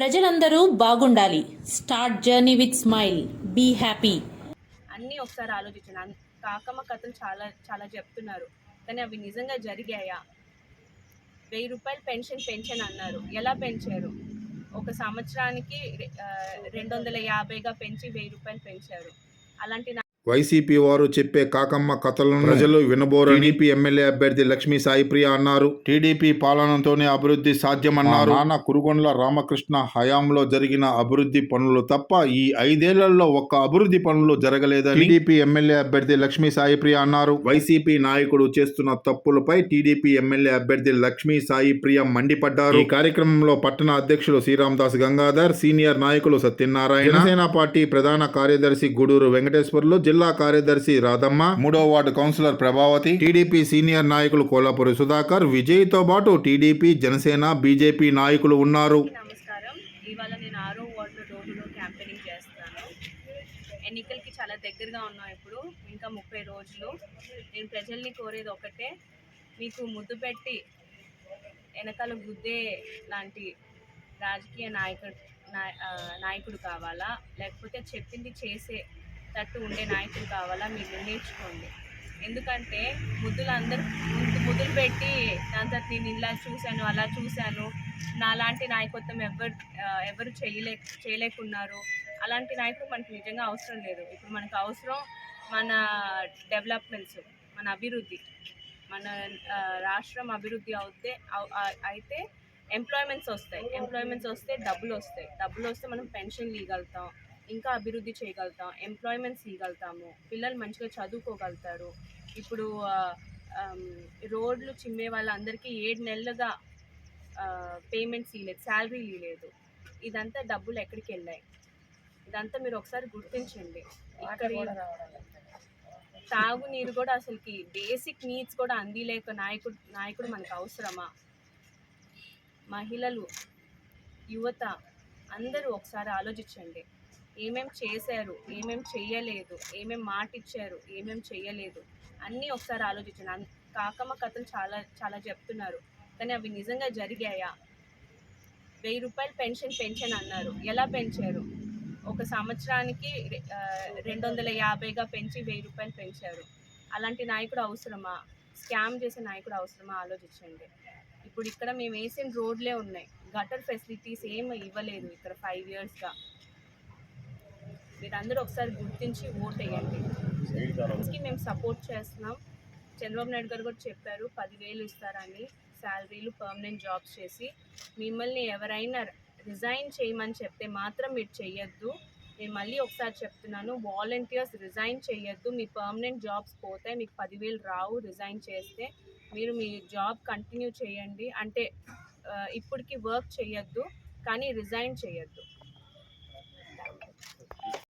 ప్రజలందరూ బాగుండాలి. Start journey with smile be happy అన్నీ ఒకసారి ఆలోచించాను కాకమ్మ కథలు చాలా చాలా చెప్తున్నారు. కానీ అవి నిజంగా జరిగాయా? వెయ్యి రూపాయలు పెన్షన్ పెన్షన్ అన్నారు. ఎలా పెంచారు? ఒక సంవత్సరానికి రెండు వందల యాభైగా పెంచి వెయ్యి రూపాయలు పెంచారు. అలాంటి వైసీపీ వారు చెప్పే కాకమ్మ కథలను ప్రజలు వినబోరని టీడీపీ ఎమ్మెల్యే అభ్యర్థి లక్ష్మీ సాయి ప్రియ అన్నారు. టీడీపీ పాలనతోనే అభివృద్ధి సాధ్యమన్నారు. నాన్న కురుగొండ్ల రామకృష్ణ హయాంలో జరిగిన అభివృద్ధి పనులు తప్ప ఈ ఐదేళ్ళలో ఒక్క అభివృద్ధి పనులు జరగలేదని టీడీపీ ఎమ్మెల్యే అభ్యర్థి లక్ష్మీ సాయి ప్రియ అన్నారు. వైసీపీ నాయకుడు చేస్తున్న తప్పులపై టీడీపీ ఎమ్మెల్యే అభ్యర్థి లక్ష్మీ సాయి ప్రియ మండిపడ్డారు. ఈ కార్యక్రమంలో పట్టణ అధ్యక్షులు శ్రీరామదాస్ గంగాధర్ సీనియర్ నాయకులు సత్యనారాయణ జనసేన పార్టీ ప్రధాన కార్యదర్శి గూడూరు వెంకటేశ్వర్లు జిల్లా కార్యదర్శి రాధమ్మ మూడో ward councillor Prabhavathi TDP senior నాయకులు కోలాపురి సుధాకర్ విజయ్తో పాటు టీడీపీ జనసేన బీజేపీ నాయకులు ఉన్నారు. నమస్కారం. ఇవాళ నేను ఆరో వార్డు రోడ్డులో క్యాంపెయినింగ్ చేస్తాను. ఎన్నికలకి చాలా దగ్గరగా ఉన్నాం ఇప్పుడు ఇంకా ముప్పై రోజులు. నేను ప్రజల్ని కోరేది ఒకటే మీకు ముద్దు పెట్టి వెనకాల గుద్దే లాంటి రాజకీయ నాయకుడు నాయకుడు కావాలా? లేకపోతే చెప్పింది చేసే తట్టు ఉండే నాయకులు కావాలా మీరు నిర్ణయించుకోండి. ఎందుకంటే ముద్దులు అందరు ముందు ముద్దులు పెట్టి దాని నేను ఇలా చూశాను అలా చూశాను. నాలాంటి నాయకత్వం ఎవరు ఎవరు చేయలే చేయలేకున్నారు. అలాంటి నాయకుడు మనకి నిజంగా అవసరం లేదు. ఇప్పుడు మనకు అవసరం మన డెవలప్మెంట్స్ మన అభివృద్ధి. మన రాష్ట్రం అభివృద్ధి అవుతే అయితే ఎంప్లాయ్మెంట్స్ వస్తాయి. ఎంప్లాయ్మెంట్స్ వస్తే డబ్బులు వస్తాయి. డబ్బులు వస్తే మనం పెన్షన్ ఇవ్వగలుగుతాం. ఇంకా అభివృద్ధి చేయగలుగుతాం ఎంప్లాయ్మెంట్స్ ఇవ్వగలుగుతాము పిల్లలు మంచిగా చదువుకోగలుగుతారు. ఇప్పుడు రోడ్లు చిమ్మే వాళ్ళందరికీ ఏడు నెలలుగా పేమెంట్స్ ఇవ్వలేదు శాలరీ ఇవ్వలేదు. ఇదంతా డబ్బులు ఎక్కడికి వెళ్ళాయి? ఇదంతా మీరు ఒకసారి గుర్తించండి. ఇక్కడ తాగునీరు కూడా అసలుకి బేసిక్ నీడ్స్ కూడా అందిలేక నాయకుడు నాయకుడు మనకు అవసరమా? మహిళలు యువత అందరూ ఒకసారి ఆలోచించండి. ఏమేం చేశారు ఏమేం చేయలేదు ఏమేం మాట ఇచ్చారు ఏమేం చేయలేదు అన్నీ ఒకసారి ఆలోచించండి. అన్- కాకమ్మ కథలు చాలా చాలా చెప్తున్నారు. కానీ అవి నిజంగా జరిగాయా? వెయ్యి రూపాయలు పెన్షన్ పెన్షన్ అన్నారు. ఎలా పెంచారు? ఒక సంవత్సరానికి రెండు వందల యాభైగా పెంచి వెయ్యి రూపాయలు పెంచారు. అలాంటి నాయకుడు అవసరమా? స్కామ్ చేసే నాయకుడు అవసరమా? ఆలోచించండి. ఇప్పుడు ఇక్కడ మేము వేసిన రోడ్లే ఉన్నాయి. గటర్ ఫెసిలిటీస్ ఏం ఇవ్వలేదు ఇక్కడ ఫైవ్ ఇయర్స్గా. మీరందరూ ఒకసారి గుర్తించి ఓట్ వేయండి మేము సపోర్ట్ చేస్తున్నాం. చంద్రబాబు నాయుడు గారు కూడా చెప్పారు పదివేలు ఇస్తారని శాలరీలు పర్మనెంట్ జాబ్స్ చేసి మిమ్మల్ని ఎవరైనా రిజైన్ చేయమని చెప్తే మాత్రం మీరు చెయ్యొద్దు. నేను మళ్ళీ ఒకసారి చెప్తున్నాను వాలంటీర్స్ రిజైన్ చేయొద్దు మీ పర్మనెంట్ జాబ్స్ పోతే మీకు పదివేలు రావు రిజైన్ చేస్తే. మీరు మీ జాబ్ కంటిన్యూ చేయండి. అంటే ఇప్పటికి వర్క్ చేయొద్దు కానీ రిజైన్ చేయొద్దు